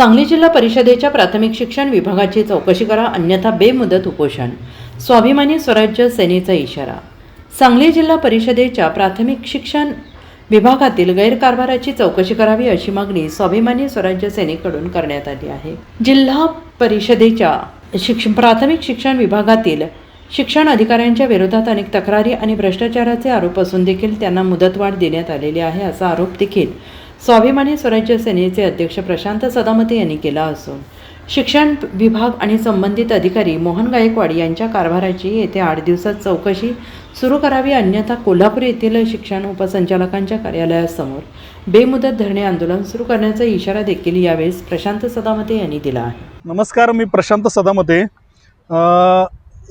सांगली जिल्हा परिषदेच्या प्राथमिक शिक्षण विभागाची चौकशी करा अन्यथा बेमुदत उपोषण. स्वाभिमानी स्वराज्य सेनेचा इशारा. सांगली जिल्हा परिषदेच्या प्राथमिक शिक्षण विभागातील गैरकारभाराची चौकशी करावी अशी मागणी स्वाभिमानी स्वराज्य सेनेकडून करण्यात आली आहे. जिल्हा परिषदेच्या शिक्ष प्राथमिक शिक्षण विभागातील शिक्षण अधिकाऱ्यांच्या विरोधात अनेक तक्रारी आणि भ्रष्टाचाराचे आरोप असून देखील त्यांना मुदतवाढ देण्यात आलेली आहे असा आरोप देखील स्वाभिमानी स्वराज्य सेनेचे अध्यक्ष प्रशांत सदामते यांनी केला असून शिक्षण विभाग आणि संबंधित अधिकारी मोहन गायकवाड यांच्या कारभाराची येत्या आठ दिवसात चौकशी सुरू करावी अन्यथा कोल्हापूर येथील शिक्षण उपसंचालकांच्या कार्यालयासमोर बेमुदत धरणे आंदोलन सुरू करण्याचा इशारा देखील यावेळेस प्रशांत सदामते यांनी दिला आहे. नमस्कार मी प्रशांत सदामते.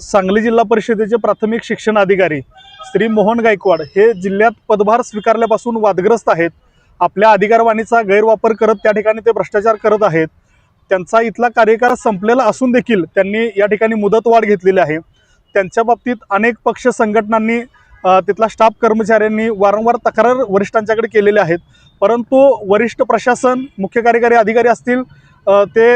सांगली जिल्हा परिषदेचे प्राथमिक शिक्षण अधिकारी श्री मोहन गायकवाड हे जिल्ह्यात पदभार स्वीकारल्यापासून वादग्रस्त आहेत. आपल्या अधिकारवाणीचा गैरवापर करत त्या ठिकाणी ते भ्रष्टाचार करत आहेत. त्यांचा इथला कार्यकाळ संपलेला असून देखील त्यांनी या ठिकाणी मुदतवाढ घेतलेली आहे. त्यांच्या बाबतीत अनेक पक्ष संघटनांनी तिथला स्टाफ कर्मचाऱ्यांनी वारंवार तक्रार वरिष्ठांच्याकडे केलेल्या आहेत. परंतु वरिष्ठ प्रशासन मुख्य कार्यकारी अधिकारी असतील ते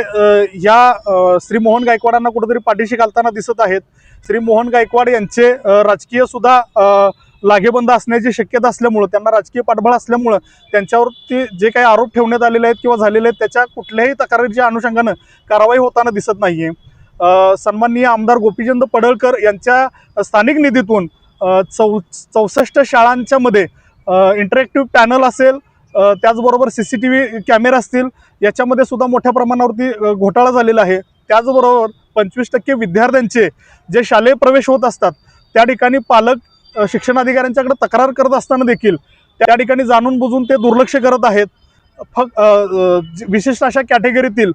या श्री मोहन गायकवाडांना कुठेतरी पाठीशी घालताना दिसत आहेत. श्री मोहन गायकवाड यांचे राजकीयसुद्धा राजकीय सुद्धा लागेबंद असण्याची शक्यता असल्यामुळं त्यांना राजकीय पाठबळ असल्यामुळं त्यांच्यावरती जे काही आरोप ठेवण्यात आलेले आहेत किंवा झालेले आहेत त्याच्या कुठल्याही तक्रारीच्या अनुषंगानं कारवाई होताना दिसत नाही आहे सन्माननीय आमदार गोपीचंद पडळकर यांच्या स्थानिक निधीतून चौ चौसष्ट शाळांच्यामध्ये इंटरॅक्टिव्ह पॅनल असेल त्याचबरोबर C C T V camera असतील याच्यामध्ये सुद्धा मोठ्या प्रमाणावरती घोटाळा झालेला आहे. त्याचबरोबर पंचवीस टक्के विद्यार्थ्यांचे जे शालेय प्रवेश होत असतात त्या ठिकाणी पालक शिक्षणाधिकाऱ्यांच्याकडे तक्रार करत असताना देखील त्या ठिकाणी जाणून बुजून ते दुर्लक्ष करत आहेत. फक्त विशिष्ट अशा कॅटेगरीतील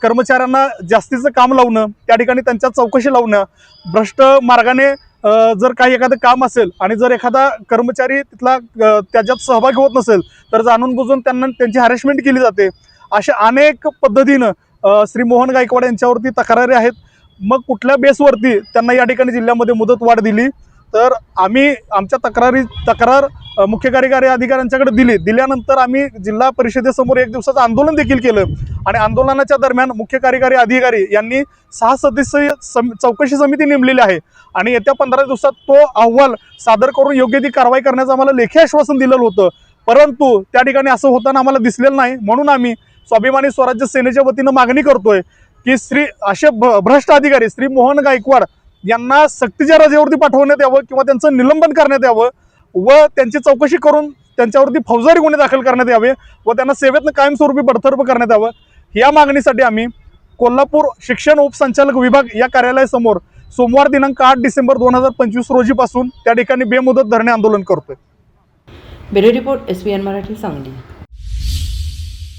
कर्मचाऱ्यांना जास्तीचं काम लावणं त्या ठिकाणी त्यांच्या चौकशी लावणं भ्रष्ट मार्गाने जर काही एखादं काम असेल आणि जर एखादा कर्मचारी तिथला त्याच्यात सहभागी होत नसेल तर जाणून बुजून त्यांना त्यांची हॅरेसमेंट केली जाते. अशा अनेक पद्धतीनं श्री मोहन गायकवाड यांच्यावरती तक्रारी आहेत. मग कुठल्या बेसवरती त्यांना या ठिकाणी जिल्ह्यामध्ये मुदत वाढ दिली? तर आम्ही आमच्या तक्रारी तक्रार मुख्य कार्यकारी अधिकाऱ्यांच्याकडे दिली. दिल्यानंतर आम्ही जिल्हा परिषदेसमोर एक दिवसाचं आंदोलन देखील केलं. आणि आंदोलनाच्या दरम्यान मुख्य कार्यकारी अधिकारी यांनी सहा सदस्यीय सम चौकशी समिती नेमलेली आहे. आणि येत्या पंधरा दिवसात तो अहवाल सादर करून योग्य ती कारवाई करण्याचं आम्हाला लेखी आश्वासन दिलेलं होतं. परंतु त्या ठिकाणी असं होताना आम्हाला दिसलेलं नाही. म्हणून आम्ही स्वाभिमानी स्वराज्य सेनेच्या वतीनं मागणी करतोय की श्री असे भ- भ्रष्ट अधिकारी श्री मोहन गायकवाड यांना सक्तीच्या रजेवरती पाठवण्यात यावं किंवा त्यांचं निलंबन करण्यात यावं. व त्यांची चौकशी करून त्यांच्यावरती फौजदारी गुन्हे दाखल करण्यात यावे व त्यांना सेवेतनं कायमस्वरूपी बडतर्फ करण्यात यावं. या मागणीसाठी आम्ही कोल्हापूर शिक्षण उपसंचालक विभाग या कार्यालयासमोर सोमवार दिनांक आठ डिसेंबर दोन हजार पंचवीस रोजीपासून त्या ठिकाणी बेमुदत धरणे आंदोलन करतोय. Bureau report S B N Marathi Sangli.